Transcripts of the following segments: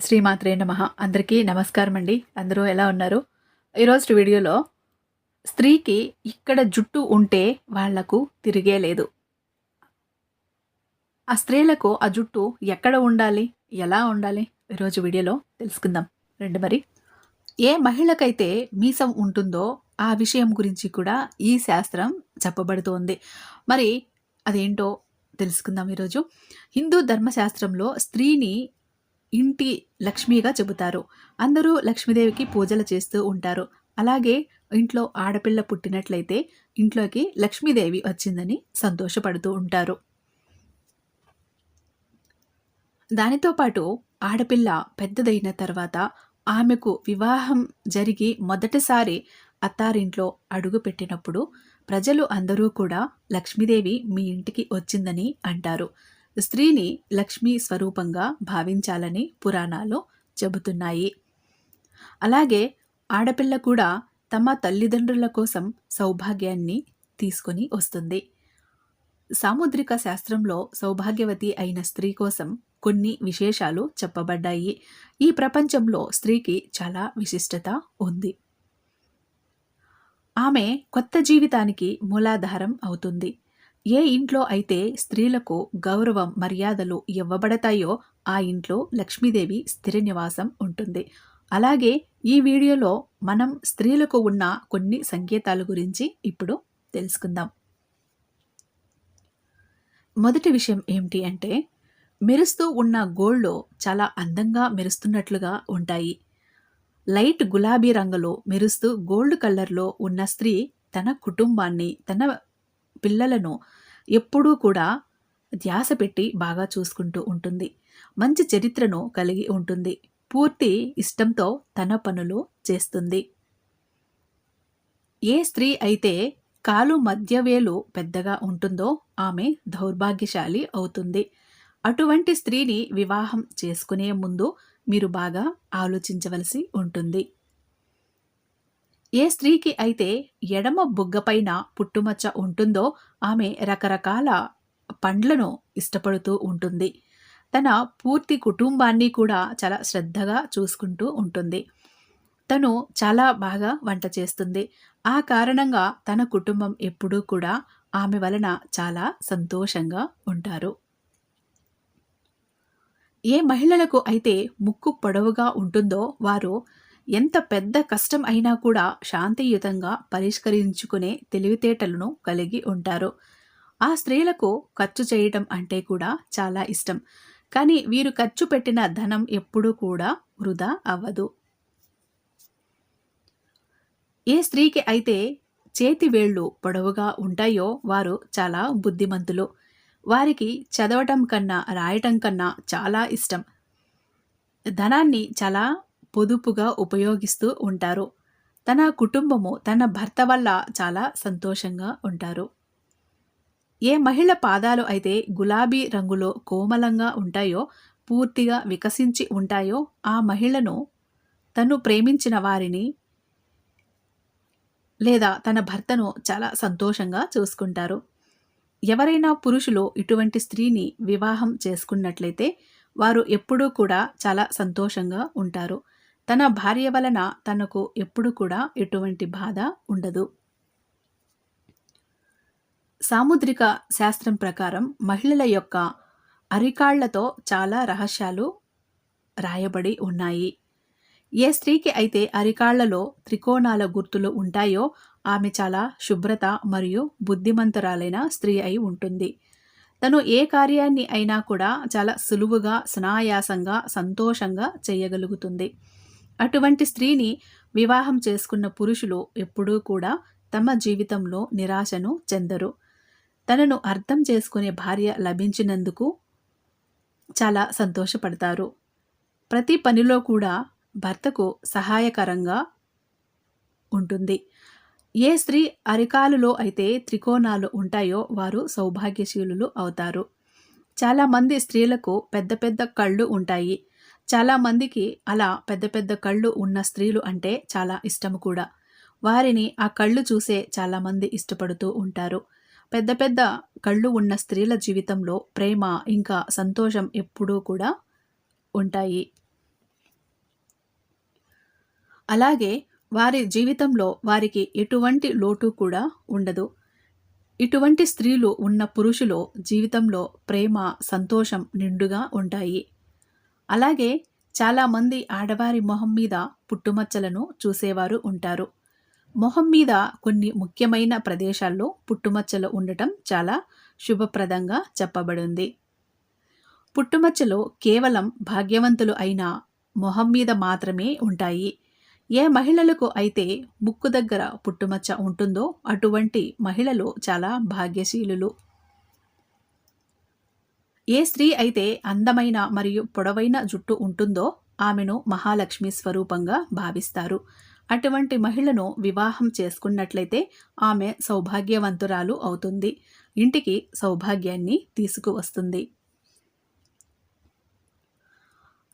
శ్రీమాత్రే నమ. అందరికీ నమస్కారం అండి అందరూ ఎలా ఉన్నారు? ఈరోజు వీడియోలో స్త్రీకి ఇక్కడ జుట్టు ఉంటే వాళ్ళకు తిరిగే లేదు. ఆ స్త్రీలకు ఆ జుట్టు ఎక్కడ ఉండాలి? ఎలా ఉండాలి? ఈరోజు వీడియోలో తెలుసుకుందాం. రండి మరి. ఏ మహిళకైతే మీసం ఉంటుందో ఆ విషయం గురించి కూడా ఈ శాస్త్రం చెప్పబడుతోంది. మరి అదేంటో తెలుసుకుందాం ఈరోజు. హిందూ ధర్మశాస్త్రంలో స్త్రీని ఇంటి లక్ష్మిగా చెబుతారు. అందరూ లక్ష్మీదేవికి పూజలు చేస్తూ ఉంటారు. అలాగే ఇంట్లో ఆడపిల్ల పుట్టినట్లయితే ఇంట్లోకి లక్ష్మీదేవి వచ్చిందని సంతోషపడుతూ ఉంటారు. దానితో పాటు ఆడపిల్ల పెద్దదైన తర్వాత ఆమెకు వివాహం జరిగి మొదటిసారి అత్తారింట్లో అడుగు పెట్టినప్పుడు ప్రజలు అందరూ కూడా లక్ష్మీదేవి మీ ఇంటికి వచ్చిందని అంటారు. స్త్రీని లక్ష్మీ స్వరూపంగా భావించాలని పురాణాలు చెబుతున్నాయి. అలాగే ఆడపిల్ల కూడా తమ తల్లిదండ్రుల కోసం సౌభాగ్యాన్ని తీసుకొని వస్తుంది. సాముద్రిక శాస్త్రంలో సౌభాగ్యవతి అయిన స్త్రీ కోసం కొన్ని విశేషాలు చెప్పబడ్డాయి. ఈ ప్రపంచంలో స్త్రీకి చాలా విశిష్టత ఉంది. ఆమె కొత్త జీవితానికి మూలాధారం అవుతుంది. ఏ ఇంట్లో అయితే స్త్రీలకు గౌరవం మర్యాదలు ఇవ్వబడతాయో ఆ ఇంట్లో లక్ష్మీదేవి స్థిర నివాసం ఉంటుంది. అలాగే ఈ వీడియోలో మనం స్త్రీలకు ఉన్న కొన్ని సంకేతాల గురించి ఇప్పుడు తెలుసుకుందాం. మొదటి విషయం ఏమిటి అంటే మెరుస్తూ ఉన్న గోళ్ళు చాలా అందంగా మెరుస్తున్నట్లుగా ఉంటాయి. లైట్ గులాబీ రంగులో మెరుస్తూ గోల్డ్ కలర్లో ఉన్న స్త్రీ తన కుటుంబాన్ని తన పిల్లలను ఎప్పుడూ కూడా ధ్యాస పెట్టి బాగా చూసుకుంటూ ఉంటుంది. మంచి చరిత్రను కలిగి ఉంటుంది. పూర్తి ఇష్టంతో తన పనులు చేస్తుంది. ఏ స్త్రీ అయితే కాలు మధ్యవేలు పెద్దగా ఉంటుందో ఆమె దౌర్భాగ్యశాలి అవుతుంది. అటువంటి స్త్రీని వివాహం చేసుకునే ముందు మీరు బాగా ఆలోచించవలసి ఉంటుంది. ఏ స్త్రీకి అయితే ఎడమ బుగ్గపైన పుట్టుమచ్చ ఉంటుందో ఆమె రకరకాల పండ్లను ఇష్టపడుతూ ఉంటుంది. తన పూర్తి కుటుంబాన్ని కూడా చాలా శ్రద్ధగా చూసుకుంటూ ఉంటుంది. తను చాలా బాగా వంట చేస్తుంది. ఆ కారణంగా తన కుటుంబం ఎప్పుడూ కూడా ఆమె వలన చాలా సంతోషంగా ఉంటారు. ఏ మహిళలకు అయితే ముక్కు పొడవుగా ఉంటుందో వారు ఎంత పెద్ద కష్టం అయినా కూడా శాంతియుతంగా పరిష్కరించుకునే తెలివితేటలను కలిగి ఉంటారు. ఆ స్త్రీలకు ఖర్చు చేయటం అంటే కూడా చాలా ఇష్టం. కానీ వీరు ఖర్చు పెట్టిన ధనం ఎప్పుడూ కూడా వృధా అవ్వదు. ఏ స్త్రీకి అయితే చేతి వేళ్ళు పొడవుగా ఉంటాయో వారు చాలా బుద్ధిమంతులు. వారికి చదవటం కన్నా రాయటం కన్నా చాలా ఇష్టం. ధనాన్ని చాలా పొదుపుగా ఉపయోగిస్తూ ఉంటారు. తన కుటుంబము తన భర్త వల్ల చాలా సంతోషంగా ఉంటారు. ఏ మహిళ పాదాలు అయితే గులాబీ రంగులో కోమలంగా ఉంటాయో పూర్తిగా వికసించి ఉంటాయో ఆ మహిళను తను ప్రేమించిన వారిని లేదా తన భర్తను చాలా సంతోషంగా చూసుకుంటారు. ఎవరైనా పురుషులు ఇటువంటి స్త్రీని వివాహం చేసుకున్నట్లయితే వారు ఎప్పుడూ కూడా చాలా సంతోషంగా ఉంటారు. తన భార్య వలన తనకు ఎప్పుడు కూడా ఎటువంటి బాధ ఉండదు. సాముద్రిక శాస్త్రం ప్రకారం మహిళల యొక్క అరికాళ్ళతో చాలా రహస్యాలు రాయబడి ఉన్నాయి. ఏ స్త్రీకి అయితే అరికాళ్ళలో త్రికోణాల గుర్తులు ఉంటాయో ఆమె చాలా శుభ్రత మరియు బుద్ధిమంతురాలైన స్త్రీ అయి ఉంటుంది. తను ఏ కార్యాన్ని అయినా కూడా చాలా సులువుగా సునాయాసంగా సంతోషంగా చేయగలుగుతుంది. అటువంటి స్త్రీని వివాహం చేసుకున్న పురుషులు ఎప్పుడూ కూడా తమ జీవితంలో నిరాశను చెందరు. తనను అర్థం చేసుకునే భార్య లభించినందుకు చాలా సంతోషపడతారు. ప్రతి పనిలో కూడా భర్తకు సహాయకరంగా ఉంటుంది. ఏ స్త్రీ అరికాలులో అయితే త్రికోణాలు ఉంటాయో వారు సౌభాగ్యశీలులు అవుతారు. చాలామంది స్త్రీలకు పెద్ద పెద్ద కళ్ళు ఉంటాయి. చాలామందికి అలా పెద్ద పెద్ద కళ్ళు ఉన్న స్త్రీలు అంటే చాలా ఇష్టం కూడా. వారిని ఆ కళ్ళు చూసే చాలామంది ఇష్టపడుతూ ఉంటారు. పెద్ద పెద్ద కళ్ళు ఉన్న స్త్రీల జీవితంలో ప్రేమ ఇంకా సంతోషం ఎప్పుడూ కూడా ఉంటాయి. అలాగే వారి జీవితంలో వారికి ఎటువంటి లోటు కూడా ఉండదు. ఇటువంటి స్త్రీలు ఉన్న పురుషులు జీవితంలో ప్రేమ సంతోషం నిండుగా ఉంటాయి. అలాగే చాలామంది ఆడవారి మొహం మీద పుట్టుమచ్చలను చూసేవారు ఉంటారు. మొహం మీద కొన్ని ముఖ్యమైన ప్రదేశాల్లో పుట్టుమచ్చలు ఉండటం చాలా శుభప్రదంగా చెప్పబడింది. పుట్టుమచ్చలు కేవలం భాగ్యవంతులు అయిన మొహం మీద మాత్రమే ఉంటాయి. ఏ మహిళలకు అయితే ముక్కు దగ్గర పుట్టుమచ్చ ఉంటుందో అటువంటి మహిళలు చాలా భాగ్యశీలులు. ఏ స్త్రీ అయితే అందమైన మరియు పొడవైన జుట్టు ఉంటుందో ఆమెను మహాలక్ష్మి స్వరూపంగా భావిస్తారు. అటువంటి మహిళను వివాహం చేసుకున్నట్లయితే ఆమె సౌభాగ్యవంతురాలు అవుతుంది. ఇంటికి సౌభాగ్యాన్ని తీసుకువస్తుంది.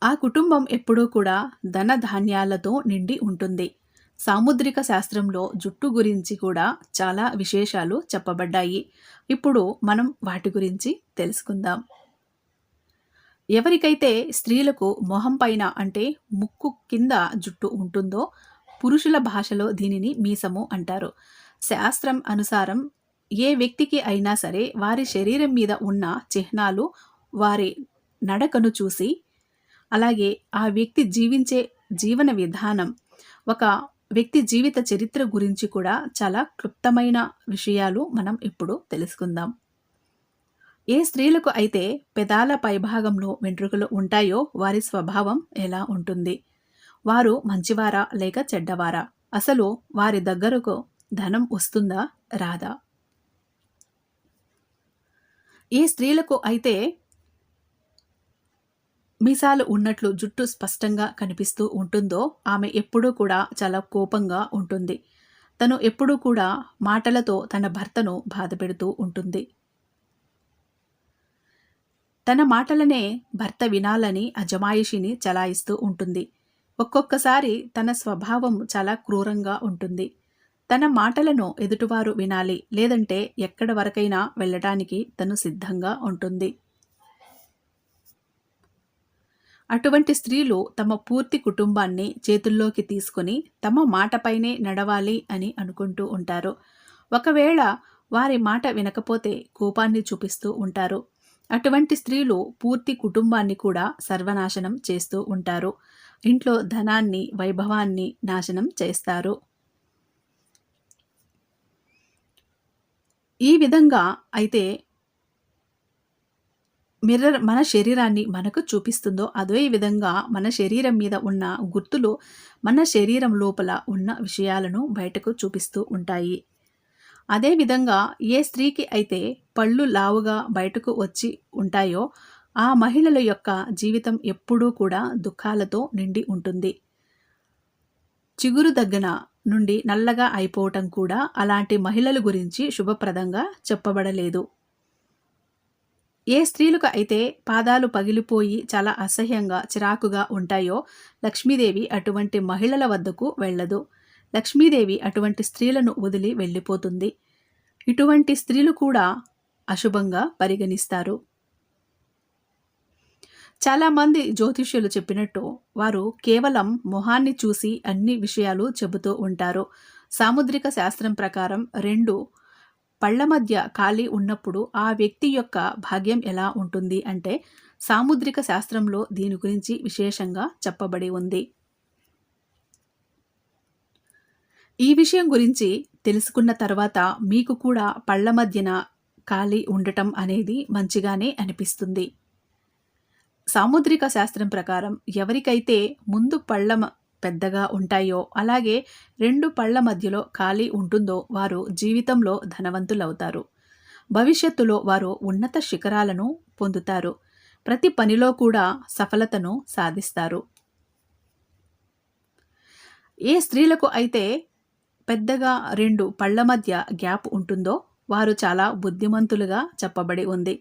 ఆ కుటుంబం ఎప్పుడూ కూడా ధన ధాన్యాలతో నిండి ఉంటుంది. సాముద్రిక శాస్త్రంలో జుట్టు గురించి కూడా చాలా విశేషాలు చెప్పబడ్డాయి. ఇప్పుడు మనం వాటి గురించి తెలుసుకుందాం. ఎవరికైతే స్త్రీలకు మొహం పైన అంటే ముక్కు కింద జుట్టు ఉంటుందో పురుషుల భాషలో దీనిని మీసము అంటారు. శాస్త్రం అనుసారం ఏ వ్యక్తికి అయినా సరే వారి శరీరం మీద ఉన్న చిహ్నాలు వారి నడకను చూసి అలాగే ఆ వ్యక్తి జీవించే జీవన విధానం ఒక వ్యక్తి జీవిత చరిత్ర గురించి కూడా చాలా క్లుప్తమైన విషయాలు మనం ఇప్పుడు తెలుసుకుందాం. ఏ స్త్రీలకు అయితే పెదాల పైభాగంలో వెంట్రుకలు ఉంటాయో వారి స్వభావం ఎలా ఉంటుంది? వారు మంచివారా లేక చెడ్డవారా? అసలు వారి దగ్గరకు ధనం వస్తుందా రాదా? ఏ స్త్రీలకు అయితే మీసాలు ఉన్నట్లు జుట్టు స్పష్టంగా కనిపిస్తూ ఉంటుందో ఆమె ఎప్పుడూ కూడా చాలా కోపంగా ఉంటుంది. తను ఎప్పుడూ కూడా మాటలతో తన భర్తను బాధపెడుతూ ఉంటుంది. తన మాటలనే భర్త వినాలని అజమాయిషిని చలాయిస్తూ ఉంటుంది. ఒక్కొక్కసారి తన స్వభావం చాలా క్రూరంగా ఉంటుంది. తన మాటలను ఎదుటివారు వినాలి లేదంటే ఎక్కడి వరకైనా వెళ్ళటానికి తను సిద్ధంగా ఉంటుంది. అటువంటి స్త్రీలు తమ పూర్తి కుటుంబాన్ని చేతుల్లోకి తీసుకుని తమ మాటపైనే నడవాలి అని అనుకుంటూ ఉంటారు. ఒకవేళ వారి మాట వినకపోతే కోపాన్ని చూపిస్తూ ఉంటారు. అటువంటి స్త్రీలు పూర్తి కుటుంబాన్ని కూడా సర్వనాశనం చేస్తూ ఉంటారు. ఇంట్లో ధనాన్ని వైభవాన్ని నాశనం చేస్తారు. ఈ విధంగా అయితే మిర్రర్ మన శరీరాన్ని మనకు చూపిస్తుందో అదే విధంగా మన శరీరం మీద ఉన్న గుర్తులు మన శరీరం లోపల ఉన్న విషయాలను బయటకు చూపిస్తూ ఉంటాయి. అదేవిధంగా ఏ స్త్రీకి అయితే పళ్ళు లావుగా బయటకు వచ్చి ఉంటాయో ఆ మహిళల యొక్క జీవితం ఎప్పుడూ కూడా దుఃఖాలతో నిండి ఉంటుంది. చిగురు దగ్గన నుండి నల్లగా అయిపోవటం కూడా అలాంటి మహిళల గురించి శుభప్రదంగా చెప్పబడలేదు. ఏ స్త్రీలకు అయితే పాదాలు పగిలిపోయి చాలా అసహ్యంగా చిరాకుగా ఉంటాయో లక్ష్మీదేవి అటువంటి మహిళల వద్దకు వెళ్ళదు. లక్ష్మీదేవి అటువంటి స్త్రీలను వదిలి వెళ్ళిపోతుంది. ఇటువంటి స్త్రీలు కూడా అశుభంగా పరిగణిస్తారు. చాలామంది జ్యోతిష్యులు చెప్పినట్టు వారు కేవలం మొహాన్ని చూసి అన్ని విషయాలు చెబుతూ ఉంటారు. సాముద్రిక శాస్త్రం ప్రకారం రెండు పళ్ళ మధ్య ఖాళీ ఉన్నప్పుడు ఆ వ్యక్తి యొక్క భాగ్యం ఎలా ఉంటుంది అంటే సాముద్రిక శాస్త్రంలో దీని గురించి విశేషంగా చెప్పబడి ఉంది. ఈ విషయం గురించి తెలుసుకున్న తర్వాత మీకు కూడా పళ్ళ మధ్యన ఖాళీ ఉండటం అనేది మంచిగానే అనిపిస్తుంది. సాముద్రిక శాస్త్రం ప్రకారం ఎవరికైతే ముందు పళ్ళ పెద్దగా ఉంటాయో అలాగే రెండు పళ్ళ మధ్యలో ఖాళీ ఉంటుందో వారు జీవితంలో ధనవంతులవుతారు. భవిష్యత్తులో వారు ఉన్నత శిఖరాలను పొందుతారు. ప్రతి పనిలో కూడా సఫలతను సాధిస్తారు. ఏ స్త్రీలకు అయితే పెద్దగా రెండు పళ్ళ మధ్య గ్యాప్ ఉంటుందో వారు చాలా బుద్ధిమంతులుగా చెప్పబడి ఉంది.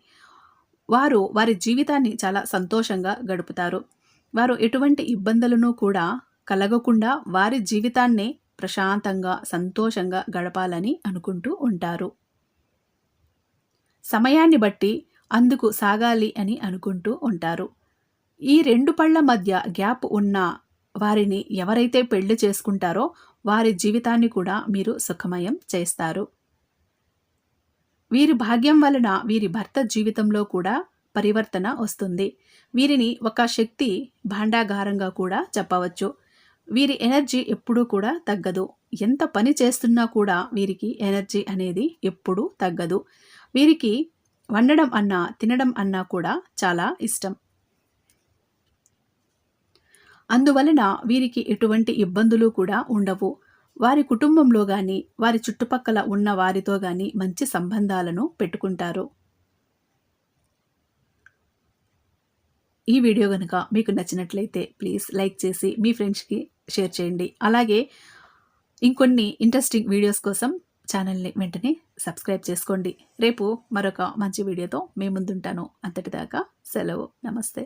వారు వారి జీవితాన్ని చాలా సంతోషంగా గడుపుతారు. వారు ఎటువంటి ఇబ్బందులను కూడా కలగకుండా వారి జీవితాన్నే ప్రశాంతంగా సంతోషంగా గడపాలని అనుకుంటూ ఉంటారు. సమయాన్ని బట్టి అందుకు సాగాలి అని అనుకుంటూ ఉంటారు. ఈ రెండు పళ్ళ మధ్య గ్యాప్ ఉన్న వారిని ఎవరైతే పెళ్ళి చేసుకుంటారో వారి జీవితాన్ని కూడా మీరు సుఖమయం చేస్తారు. వీరి భాగ్యం వలన వీరి భర్త జీవితంలో కూడా పరివర్తన వస్తుంది. వీరిని ఒక శక్తి భాండాగారంగా కూడా చెప్పవచ్చు. వీరి ఎనర్జీ ఎప్పుడూ కూడా తగ్గదు. ఎంత పని చేస్తున్నా కూడా వీరికి ఎనర్జీ అనేది ఎప్పుడూ తగ్గదు. వీరికి వండడం అన్నా తినడం అన్నా కూడా చాలా ఇష్టం. అందువలన వీరికి ఎటువంటి ఇబ్బందులు కూడా ఉండవు. వారి కుటుంబంలో కానీ వారి చుట్టుపక్కల ఉన్న వారితో కానీ మంచి సంబంధాలను పెట్టుకుంటారు. ఈ వీడియో కనుక మీకు నచ్చినట్లయితే ప్లీజ్ లైక్ చేసి మీ ఫ్రెండ్స్కి షేర్ చేయండి. అలాగే ఇంకొన్ని ఇంట్రెస్టింగ్ వీడియోస్ కోసం ఛానల్ని వెంటనే సబ్స్క్రైబ్ చేసుకోండి. రేపు మరొక మంచి వీడియోతో మీ ముందుంటాను. అంతటిదాకా సెలవు. నమస్తే.